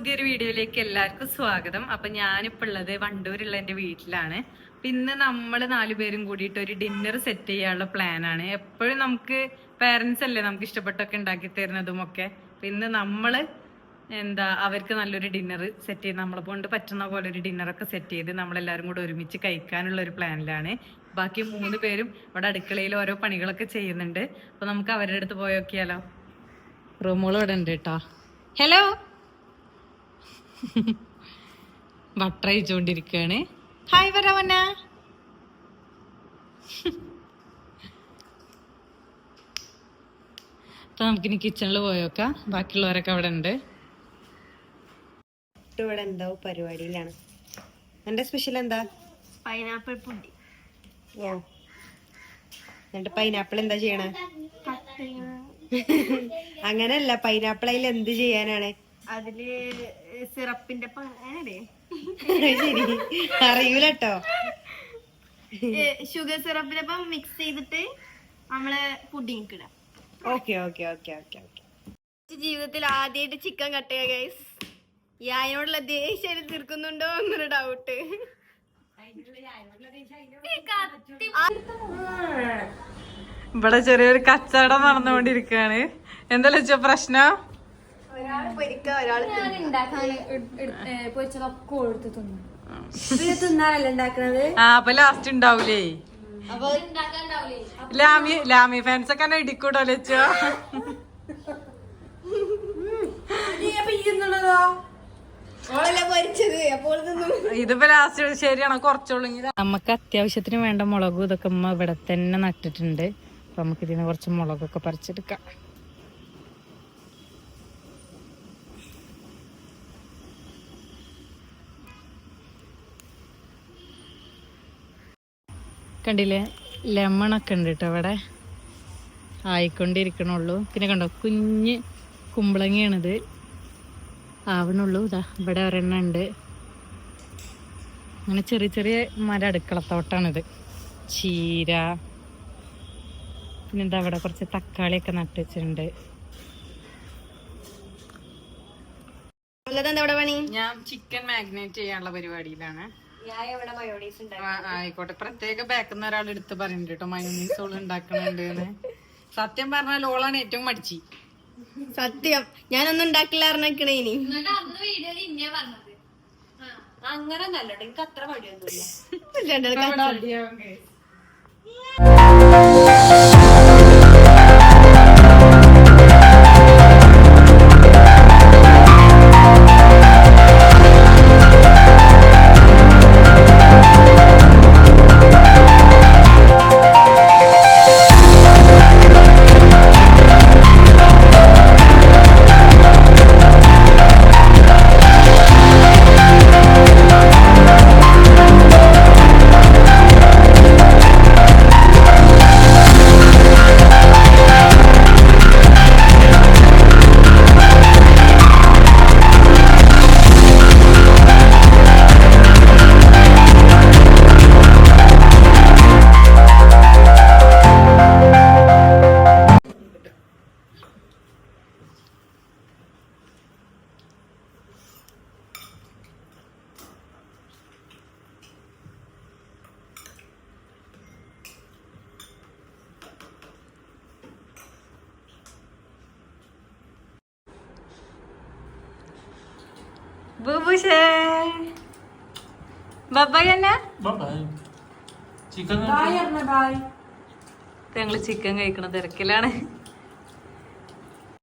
പുതിയൊരു വീഡിയോയിലേക്ക് എല്ലാവർക്കും സ്വാഗതം. അപ്പൊ ഞാനിപ്പോ ഉള്ളത് വണ്ടൂരുള്ള എന്റെ വീട്ടിലാണ് പിന്നെ നമ്മൾ നാലുപേരും കൂടിയിട്ട് ഒരു ഡിന്നർ സെറ്റ് ചെയ്യാനുള്ള പ്ലാൻ ആണ്. എപ്പോഴും നമുക്ക് പേരൻസ് അല്ലേ നമുക്ക് ഇഷ്ടപ്പെട്ടൊക്കെ ഉണ്ടാക്കി തരുന്നതും ഒക്കെ പിന്നെ നമ്മൾ എന്താ അവർക്ക് നല്ലൊരു ഡിന്നർ സെറ്റ് ചെയ്ത് നമ്മളെ കൊണ്ട് പറ്റുന്ന പോലെ ഒരു ഡിന്നർ ഒക്കെ സെറ്റ് ചെയ്ത് നമ്മളെല്ലാവരും കൂടെ ഒരുമിച്ച് കഴിക്കാനുള്ള ഒരു പ്ലാനിലാണ് ബാക്കി മൂന്ന് പേരും ഇവിടെ അടുക്കളയിൽ ഓരോ പണികളൊക്കെ ചെയ്യുന്നുണ്ട്. അപ്പൊ നമുക്ക് അവരുടെ അടുത്ത് പോയോക്കിയാലോ റൂമുകൾ ഇവിടെ ഉണ്ട് കേട്ടോ. ഹലോ ബട്ടർ അയച്ചുകൊണ്ടിരിക്കുകയാണ് ഹായ് വരവന അപ്പൊ നമുക്കിനി കിച്ചണിൽ പോയോക്കാം ബാക്കിയുള്ളവരൊക്കെ അവിടെ ഉണ്ട് ഇവിടെ എന്തോ പരിപാടിയിലാണ്? എന്റെ സ്പെഷ്യൽ എന്താ? പൈനാപ്പിൾ പുഡി ഓ. എന്നിട്ട് പൈനാപ്പിൾ എന്താ ചെയ്യണേ? അങ്ങനല്ല പൈനാപ്പിൾ അതിൽ എന്ത് ചെയ്യാനാണ്? അതിൽ സിറപ്പിന്റെ അറിയൂല കേട്ടോ ഷുഗർ സിറപ്പിന്റെ ഒപ്പം മിക്സ് ചെയ്തിട്ട് നമ്മൾ പുഡിങ് ഇടാം. Okay okay okay okay okay ജീവിതത്തിൽ ആദ്യമായിട്ട് ചിക്കൻ കട്ട് ചെയ്യുക ഗൈസ് ഈ അതിനോടുള്ള ദേഷ്യം തീർക്കുന്നുണ്ടോ എന്നൊരു ഡൗട്ട് ഇവിടെ ചെറിയൊരു കച്ചവടം നടന്നുകൊണ്ടിരിക്കുകയാണ്. എന്താ വെച്ചോ പ്രശ്നം? പൊരിക്ക തിന്നാനല്ല ഉണ്ടാക്കണത്? ആ അപ്പൊ ലാസ്റ്റ് ഉണ്ടാവൂലേ? ലാമി ലാമി ഫാൻസ് ഒക്കെ ഇടിക്കൂട്ടോ ലച്ചോ ഓളല്ല പൊരിച്ചത് അപ്പോൾ തിന്നും. ഇതിപ്പോ ലാസ്റ്റ് ശരിയാണോ? നമുക്ക് അത്യാവശ്യത്തിന് വേണ്ട മുളകും ഇതൊക്കെ ഉമ്മ ഇവിടെ തന്നെ നട്ടിട്ടുണ്ട്. അപ്പൊ നമുക്ക് ഇതിന് കുറച്ച് മുളകൊക്കെ പറിച്ചെടുക്കാം. കണ്ടില്ലേ? ലെമണൊക്കെ ഒക്കെ ഉണ്ട് കേട്ടോ അവിടെ? ആയിക്കൊണ്ടിരിക്കണുള്ളൂ. പിന്നെ കണ്ടോ കുഞ്ഞ് കുമ്പളങ്ങയാണിത്. ആവണുള്ളൂ. ഇതാ ഇവിടെ ഒരെണ്ണം ഉണ്ട്. അങ്ങനെ ചെറിയ ചെറിയ മര അടുക്കളത്തോട്ടാണിത്. ചീര. പിന്നെ എന്താ അവിടെ കുറച്ച് തക്കാളിയൊക്കെ നട്ട് വെച്ചിട്ടുണ്ട്. ഞാൻ ചിക്കൻ മാഗ്നേറ്റ് ചെയ്യാനുള്ള പരിപാടിയിലാണ്. ആയിക്കോട്ടെ. പ്രത്യേക ബാക്കുന്ന ഒരാൾ എടുത്ത് പറയുന്നുണ്ട് കേട്ടോ മയോണീസ് ഓൾ ഉണ്ടാക്കണുണ്ട് സത്യം പറഞ്ഞാൽ ഓളാണ് ഏറ്റവും മടിച്ചി. സത്യം. ഞാനൊന്നും ഉണ്ടാക്കില്ല അറിഞ്ഞേക്കണേ ഇനി. അങ്ങനെ നല്ല എനിക്ക് അത്ര മടിയൊന്നുമില്ല. ബുബുഷേ. ബബ്ബായി തന്നെ? ചിക്കൻ ഞങ്ങൾ ചിക്കൻ കഴിക്കണ തിരക്കിലാണ്.